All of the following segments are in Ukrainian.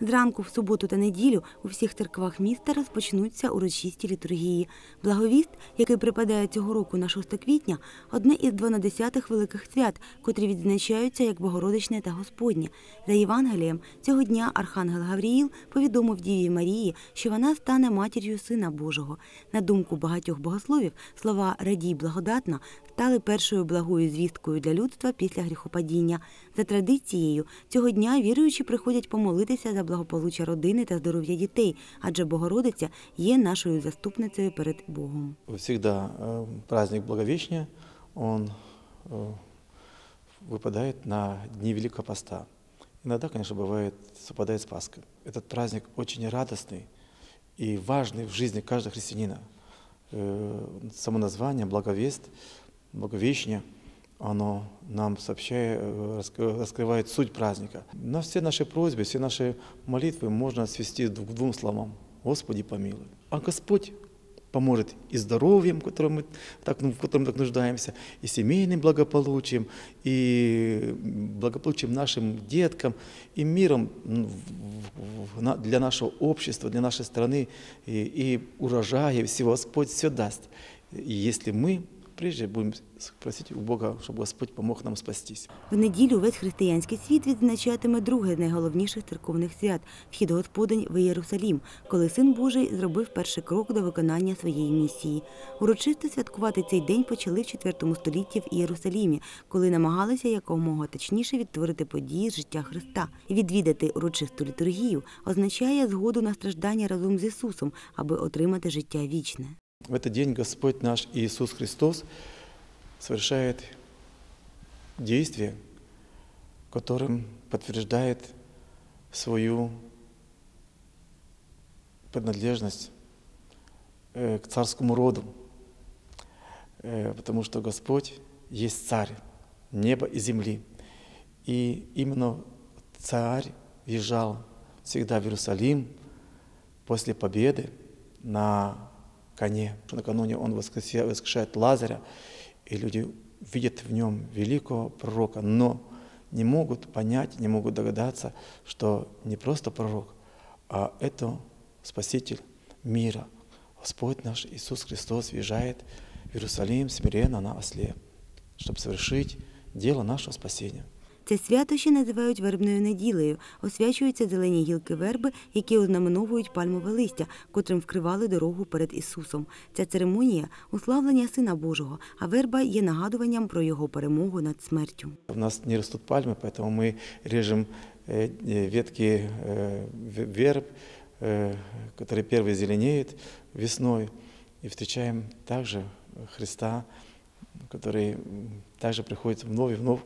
Зранку в суботу та неділю у всіх церквах міста розпочнуться урочисті літургії. Благовіст, який припадає цього року на 6 квітня, одне із дванадесятих великих свят, котрі відзначаються як Богородичне та Господнє. За Євангелієм цього дня Архангел Гавріїл повідомив Діві Марії, що вона стане матір'ю Сина Божого. На думку багатьох богословів, слова радій благодатна стали першою благою звісткою для людства після гріхопадіння. За традицією, цього дня віруючі приходять помолитися за благополуччя родини та здоров'я дітей, адже Богородиця є нашою заступницею перед Богом. Всегда э, праздник Благовещения, он э, выпадает на дни Великого Поста. Иногда, конечно, бывает, совпадает с Пасхой. Этот праздник очень радостный и важный в жизни каждого христианина. Э, Само название «Благовест», «Благовещение», оно нам сообщает, э, раскры- раскрывает суть праздника. На все наши просьбы, все наши молитвы можно свести к двум словам. «Господи, помилуй». А Господь поможет и здоровьем, которым мы так, ну, в котором так нуждаемся, и семейным благополучием, и благополучием нашим деткам, и миром на- для нашего общества, для нашей страны, и, и урожая, всего Господь все даст. Если мы прежде будем просить у Бога, чтобы Господь помог нам спастись. В неділю весь християнський світ відзначатиме друге з найголовніших церковних свят вхід Господень в Єрусалім, коли Син Божий зробив перший крок до виконання своєї місії. Урочисто святкувати цей день почали в IV столітті в Єрусалімі, коли намагалися якомога точніше відтворити події з життя Христа. Відвідати урочисту літургію означає згоду на страждання разом з Ісусом, аби отримати життя вічне. В этот день Господь наш Иисус Христос совершает действие, которым подтверждает свою принадлежность э, к царскому роду, Э, потому что Господь есть царь неба и земли. И именно царь въезжал всегда в Иерусалим после победы на коне. Накануне он воскрешает Лазаря, и люди видят в нем великого пророка, но не могут понять, не могут догадаться, что не просто пророк, а это Спаситель мира. Господь наш Иисус Христос въезжает в Иерусалим смиренно на осле, чтобы совершить дело нашего спасения. Це свято ще називають вербною неділею. Освячуються зелені гілки верби, які ознаменовують пальмове листя, котрим вкривали дорогу перед Ісусом. Ця церемонія уславлення Сина Божого, а верба є нагадуванням про його перемогу над смертю. У нас не растут пальмы, поэтому мы режем э, э, ветки э, в- верб, э, которые первые зеленеют весной, и встречаем также Христа, который м, также приходит вновь и вновь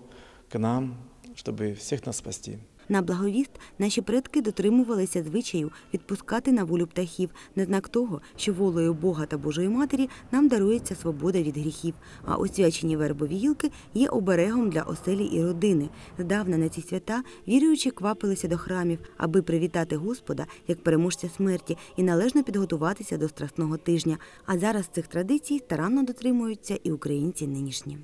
к нам, чтобы всех нас спасти. На благовіст наші предки дотримувалися звичаю відпускати на волю птахів на знак того, що волею Бога та Божої Матері нам дарується свобода від гріхів. А освячені вербові гілки є оберегом для оселі і родини. Здавна на ці свята віруючі квапилися до храмів, аби привітати Господа як переможця смерті і належно підготуватися до страсного тижня. А зараз цих традицій старанно дотримуються і українці нинішні.